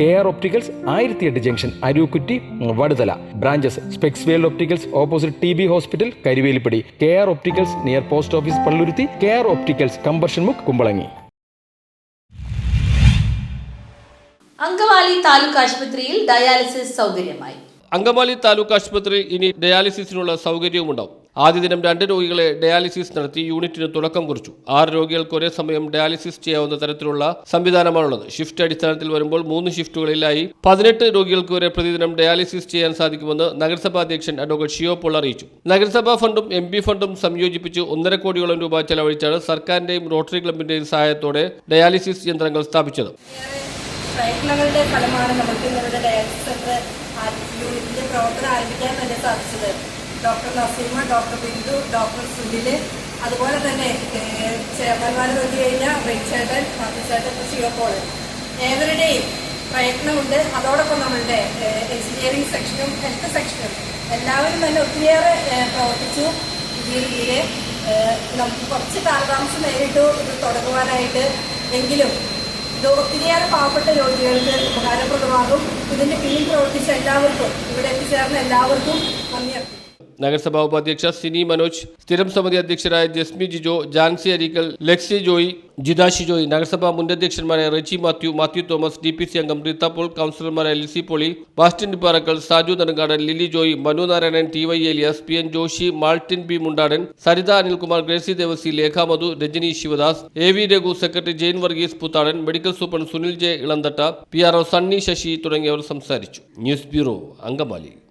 K R opticals ആയിരത്തിയെട്ട് junction Arookutty Vaduthala. Branches specs world opticals opposite T B hospital Karuvelippady. K R opticals near post office Palluruthy K R opticals combustion മുക്ക് കുമ്പളങ്ങി അങ്കമാലി താലൂക്ക് ആശുപത്രിയിൽ dialysis സൗകര്യമായി. Angamaly taluk ആശുപത്രി ഇനി ഡയാലിസിസിനുള്ള സൗകര്യവുമുണ്ടാവും. ആദ്യ ദിനം രണ്ട് രോഗികളെ dialysis നടത്തി യൂണിറ്റിന് തുടക്കം കുറിച്ചു. ആറ് രോഗികൾക്ക് ഒരേ സമയം ഡയാലിസിസ് ചെയ്യാവുന്ന തരത്തിലുള്ള സംവിധാനമാണുള്ളത്. ഷിഫ്റ്റ് അടിസ്ഥാനത്തിൽ വരുമ്പോൾ മൂന്ന് ഷിഫ്റ്റുകളിലായി പതിനെട്ട് രോഗികൾക്ക് വരെ പ്രതിദിനം ഡയാലിസിസ് ചെയ്യാൻ സാധിക്കുമെന്ന് നഗരസഭാ അധ്യക്ഷൻ അഡ്വക്കേറ്റ് ഷിയോ പോൾ അറിയിച്ചു. നഗരസഭാ ഫണ്ടും എം പി ഫണ്ടും സംയോജിപ്പിച്ച് ഒന്നര കോടിയോളം രൂപ ചെലവഴിച്ചാണ് സർക്കാരിന്റെയും റോട്ടറി ക്ലബിന്റെയും സഹായത്തോടെ ഡയാലിസിസ് യന്ത്രങ്ങൾ സ്ഥാപിച്ചത്. ഫലമാണ് നമുക്ക് ഇന്നിവിടെ ഡയാലിസിസ് യൂണിറ്റിന്റെ പ്രവർത്തനം ആരംഭിക്കാൻ തന്നെ സാധിച്ചത്. Doctor Naseema doctor Bindu doctor Sunil അതുപോലെ തന്നെ ചെയർമാൻമാർ നോക്കി കഴിഞ്ഞാൽ റിച്ചേട്ടൻ മധുചേട്ടൻ ശിവപ്പോൾ ഏവരുടെയും പ്രയത്നമുണ്ട്. അതോടൊപ്പം നമ്മളുടെ എഞ്ചിനീയറിംഗ് സെക്ഷനും ഹെൽത്ത് സെക്ഷനും എല്ലാവരും തന്നെ ഒത്തിരിയേറെ പ്രവർത്തിച്ചു. ഈ രീതിയിൽ നമുക്ക് കുറച്ച് കാലതാമസം നേരിട്ടു. ഇത് തുടങ്ങുവാനായിട്ട് എങ്കിലും ഇത് ഒത്തിരിയേറെ പാവപ്പെട്ട രോഗികൾക്ക് ഉപകാരപ്രദമാകും. ഇതിന്റെ പിന്നിൽ പ്രവർത്തിച്ച എല്ലാവർക്കും ഇവിടെ എത്തിച്ചേർന്ന എല്ലാവർക്കും നന്ദി അർപ്പിക്കുന്നു. നഗരസഭാ ഉപാധ്യക്ഷ സിനി മനോജ് സ്ഥിരം സമിതി അധ്യക്ഷരായ ജസ്മി ജിജോ ജാൻസി അരീക്കൽ ലക്സി ജോയി ജിതാഷി ജോയി നഗരസഭാ മുൻ അധ്യക്ഷന്മാരായ Rechi Mathew Mathew Thomas D P C അംഗം റീത്ത പോൾ കൗൺസിലർമാരായ Lissy Poly Bastin Parakkal Saju Nedungadan Lily Joy Manu Narayanan T Y Elias P N Joshi Maltin B Mundadan Saritha Anilkumar Gracy Devassy Lekha Madhu Rajani Sivadas A V Raghu secretary Jain Varghese Puthadan medical superintendent Sunil J Elanthatta P R O Sunny Sasi തുടങ്ങിയവർ സംസാരിച്ചു. News bureau Angamaly.